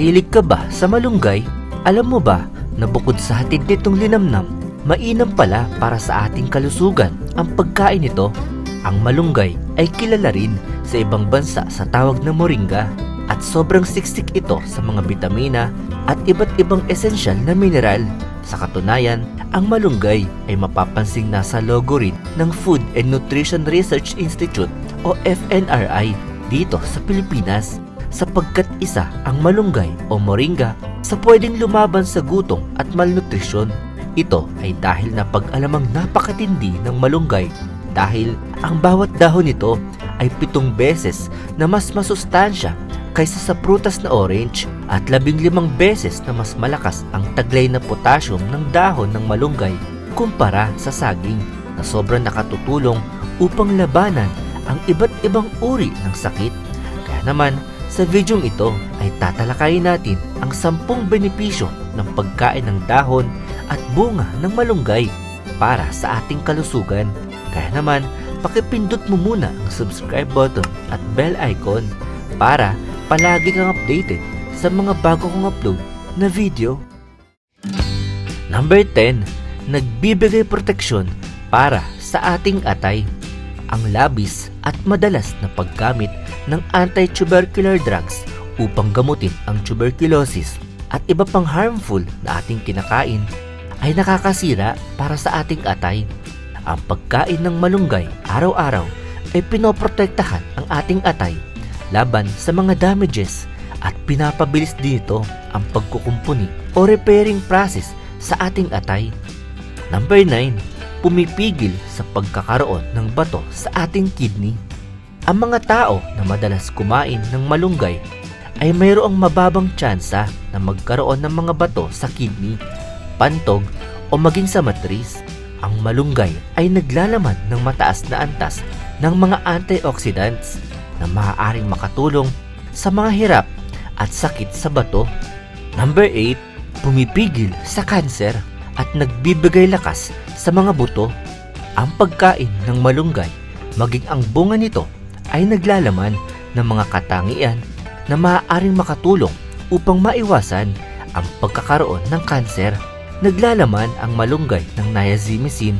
Mahilig ka ba sa malunggay? Alam mo ba na bukod sa hatid nitong linamnam, mainam pala para sa ating kalusugan ang pagkain nito. Ang malunggay ay kilala rin sa ibang bansa sa tawag na moringa at sobrang siksik ito sa mga bitamina at iba't ibang esensyal na mineral. Sa katunayan, ang malunggay ay mapapansing nasa logo rin ng Food and Nutrition Research Institute o FNRI dito sa Pilipinas sapagkat isa ang malunggay o moringa sa pwedeng lumaban sa gutom at malnutrisyon. Ito ay dahil na pag-alamang napakatindi ng malunggay dahil ang bawat dahon nito ay pitong beses na mas masustansya kaysa sa prutas na orange at labing limang beses na mas malakas ang taglay na potassium ng dahon ng malunggay kumpara sa saging na sobrang nakatutulong upang labanan ang iba't ibang uri ng sakit. Kaya naman, sa videong ito ay tatalakayin natin ang sampung benepisyo ng pagkain ng dahon at bunga ng malunggay para sa ating kalusugan. Kaya naman, pakipindot mo muna ang subscribe button at bell icon para palagi kang updated sa mga bago kong upload na video. Number 10, nagbibigay proteksyon para sa ating atay. Ang labis at madalas na paggamit ng anti-tubercular drugs upang gamutin ang tuberculosis at iba pang harmful na ating kinakain ay nakakasira para sa ating atay. Ang pagkain ng malunggay araw-araw ay pinoprotektahan ang ating atay laban sa mga damages at pinapabilis dito ang pagkukumpuni o repairing process sa ating atay. Number 9, pumipigil sa pagkakaroon ng bato sa ating kidney. Ang mga tao na madalas kumain ng malunggay ay mayroong mababang tsansa na magkaroon ng mga bato sa kidney, pantog o maging sa matris. Ang malunggay ay naglalaman ng mataas na antas ng mga antioxidants na maaaring makatulong sa mga hirap at sakit sa bato. Number 8, pumipigil sa kanser at nagbibigay lakas sa mga buto. Ang pagkain ng malunggay, maging ang bunga nito ay naglalaman ng mga katangian na maaaring makatulong upang maiwasan ang pagkakaroon ng kanser. Naglalaman ang malunggay ng niacinamide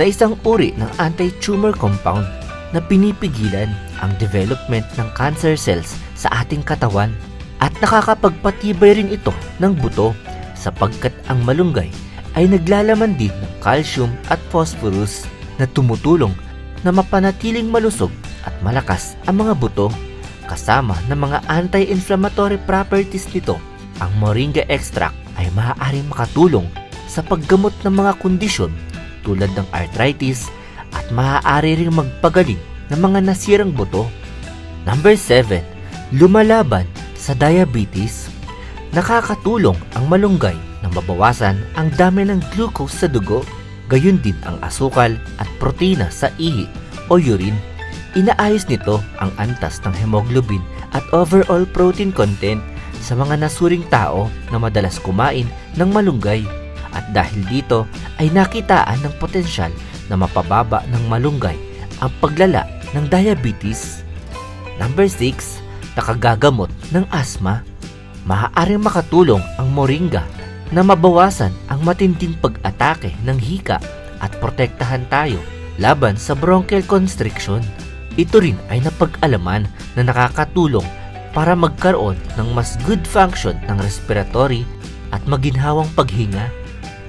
na isang uri ng anti-tumor compound na pinipigilan ang development ng cancer cells sa ating katawan at nakakapagpatibay rin ito ng buto sapagkat ang malunggay ay naglalaman din ng calcium at phosphorus na tumutulong na mapanatiling malusog at malakas ang mga buto kasama ng mga anti-inflammatory properties nito. Ang moringa extract ay maaaring makatulong sa paggamot ng mga kondisyon tulad ng arthritis at maaari ring magpagaling ng mga nasirang buto. Number 7. Lumalaban sa diabetes. Nakakatulong ang malunggay na mabawasan ang dami ng glucose sa dugo, gayon din ang asukal at protina sa ihi o urine. Inaayos nito ang antas ng hemoglobin at overall protein content sa mga nasuring tao na madalas kumain ng malunggay. At dahil dito ay nakitaan ng potensyal na mapababa ng malunggay ang paglala ng diabetes. Number 6, nakagagamot ng asthma. Maaaring makatulong ang moringa na mabawasan ang matinding pag-atake ng hika at protektahan tayo laban sa bronchial constriction. Ito rin ay napag-alaman na nakakatulong para magkaroon ng mas good function ng respiratory at maginhawang paghinga.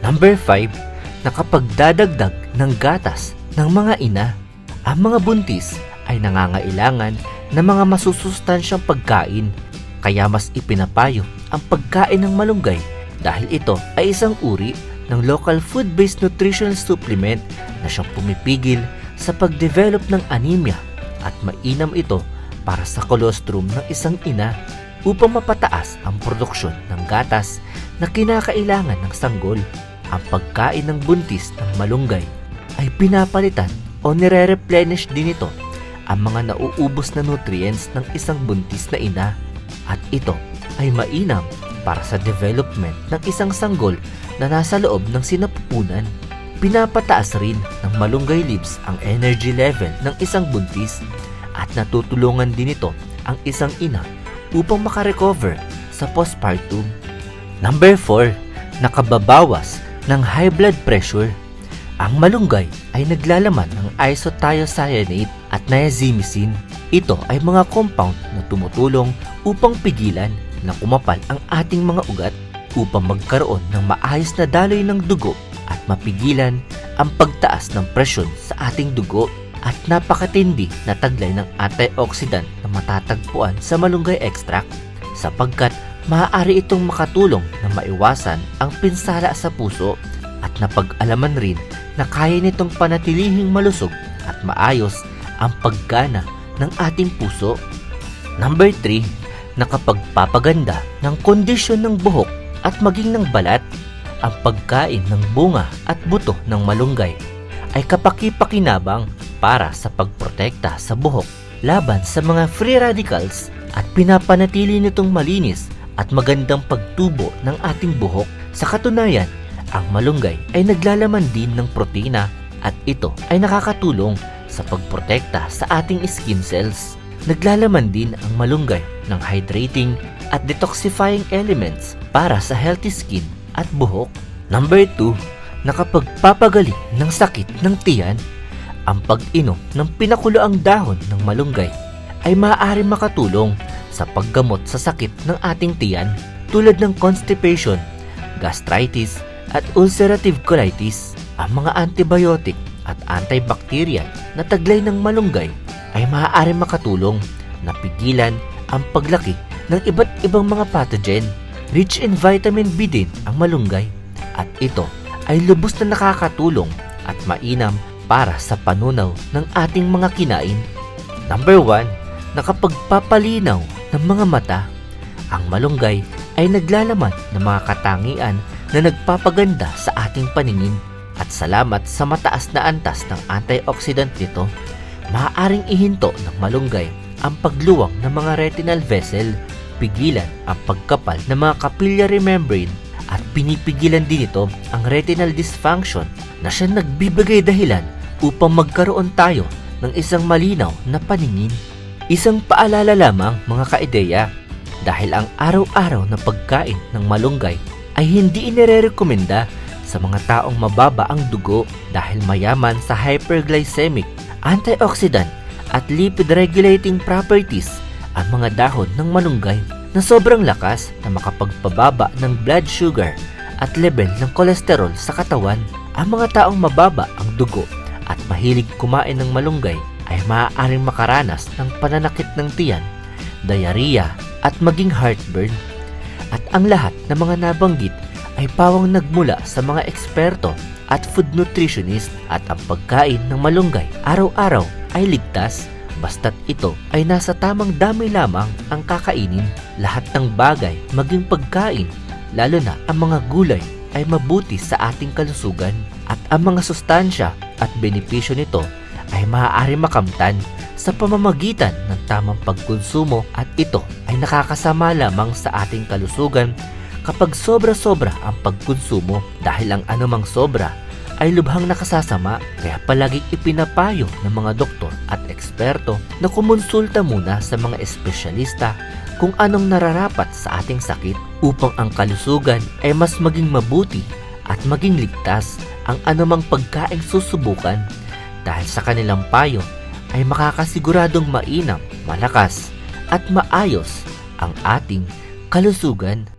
Number 5, nakapagdadagdag ng gatas ng mga ina. Ang mga buntis ay nangangailangan ng mga masusustansyang pagkain kaya mas ipinapayo ang pagkain ng malunggay dahil ito ay isang uri ng local food-based nutrition supplement na siyang pumipigil sa pagdevelop ng anemia at mainam ito para sa colostrum ng isang ina upang mapataas ang produksyon ng gatas na kinakailangan ng sanggol. Ang pagkain ng buntis ng malunggay ay pinapalitan o nire-replenish din ito ang mga nauubos na nutrients ng isang buntis na ina at ito ay mainam para sa development ng isang sanggol na nasa loob ng sinapupunan. Pinapataas rin ng malunggay leaves ang energy level ng isang buntis at natutulungan din ito ang isang ina upang makarecover sa postpartum. Number 4, nakababawas ng high blood pressure. Ang malunggay ay naglalaman ng isothiocyanate at niacinamide. Ito ay mga compound na tumutulong upang pigilan na kumapal ang ating mga ugat upang magkaroon ng maayos na daloy ng dugo at mapigilan ang pagtaas ng presyon sa ating dugo at napakatindi na taglay ng antioxidant na matatagpuan sa malunggay extract sapagkat maaari itong makatulong na maiwasan ang pinsala sa puso at napag-alaman rin na kaya nitong panatilihing malusog at maayos ang paggana ng ating puso. Number 3, nakapagpapaganda ng kondisyon ng buhok at maging ng balat. Ang pagkain ng bunga at buto ng malunggay ay kapaki-pakinabang para sa pagprotekta sa buhok laban sa mga free radicals at pinapanatili nitong malinis at magandang pagtubo ng ating buhok. Sa katunayan, ang malunggay ay naglalaman din ng protina at ito ay nakakatulong sa pagprotekta sa ating skin cells. Naglalaman din ang malunggay ng hydrating at detoxifying elements para sa healthy skin at buhok. Number 2, nakapagpapagaling ng sakit ng tiyan. Ang pag-inom ng pinakuloang dahon ng malunggay ay maaari makatulong sa paggamot sa sakit ng ating tiyan tulad ng constipation, gastritis, at ulcerative colitis. Ang mga antibiotic at antibacterial na taglay ng malunggay ay maaari makatulong na pigilan ang paglaki ng iba't ibang mga pathogen. Rich in vitamin B din ang malunggay at ito ay lubos na nakakatulong at mainam para sa panunaw ng ating mga kinain. Number 1, nakapagpapalinaw ng mga mata. Ang malunggay ay naglalaman ng mga katangian na nagpapaganda sa ating paningin at salamat sa mataas na antas ng antioxidant nito, maaaring ihinto ng malunggay ang pagluwang ng mga retinal vessel, pigilan ang pagkapal ng mga capillary membrane at pinipigilan din ito ang retinal dysfunction na siya nagbibigay dahilan upang magkaroon tayo ng isang malinaw na paningin. Isang paalala lamang mga kaideya dahil ang araw-araw na pagkain ng malunggay ay hindi inirerekomenda sa mga taong mababa ang dugo dahil mayaman sa hyperglycemic, antioxidant at lipid regulating properties ang mga dahon ng malunggay na sobrang lakas na makapagpababa ng blood sugar at level ng kolesterol sa katawan. Ang mga taong mababa ang dugo at mahilig kumain ng malunggay ay maaaring makaranas ng pananakit ng tiyan, diarrhea at maging heartburn. At ang lahat ng mga nabanggit ay pawang nagmula sa mga eksperto at food nutritionist at ang pagkain ng malunggay araw-araw ay ligtas basta't ito ay nasa tamang dami lamang ang kakainin. Lahat ng bagay, maging pagkain, lalo na ang mga gulay ay mabuti sa ating kalusugan. At ang mga sustansya at benepisyo nito ay maaari makamtan sa pamamagitan ng tamang pagkonsumo. At ito ay nakakasama lamang sa ating kalusugan kapag sobra-sobra ang pagkonsumo. Dahil ang anumang sobra ay lubhang nakasasama kaya palaging ipinapayo ng mga doktor at eksperto na kumonsulta muna sa mga espesyalista kung anong nararapat sa ating sakit upang ang kalusugan ay mas maging mabuti at maging ligtas ang anumang pagkaing susubukan dahil sa kanilang payo ay makakasiguradong mainam, malakas at maayos ang ating kalusugan.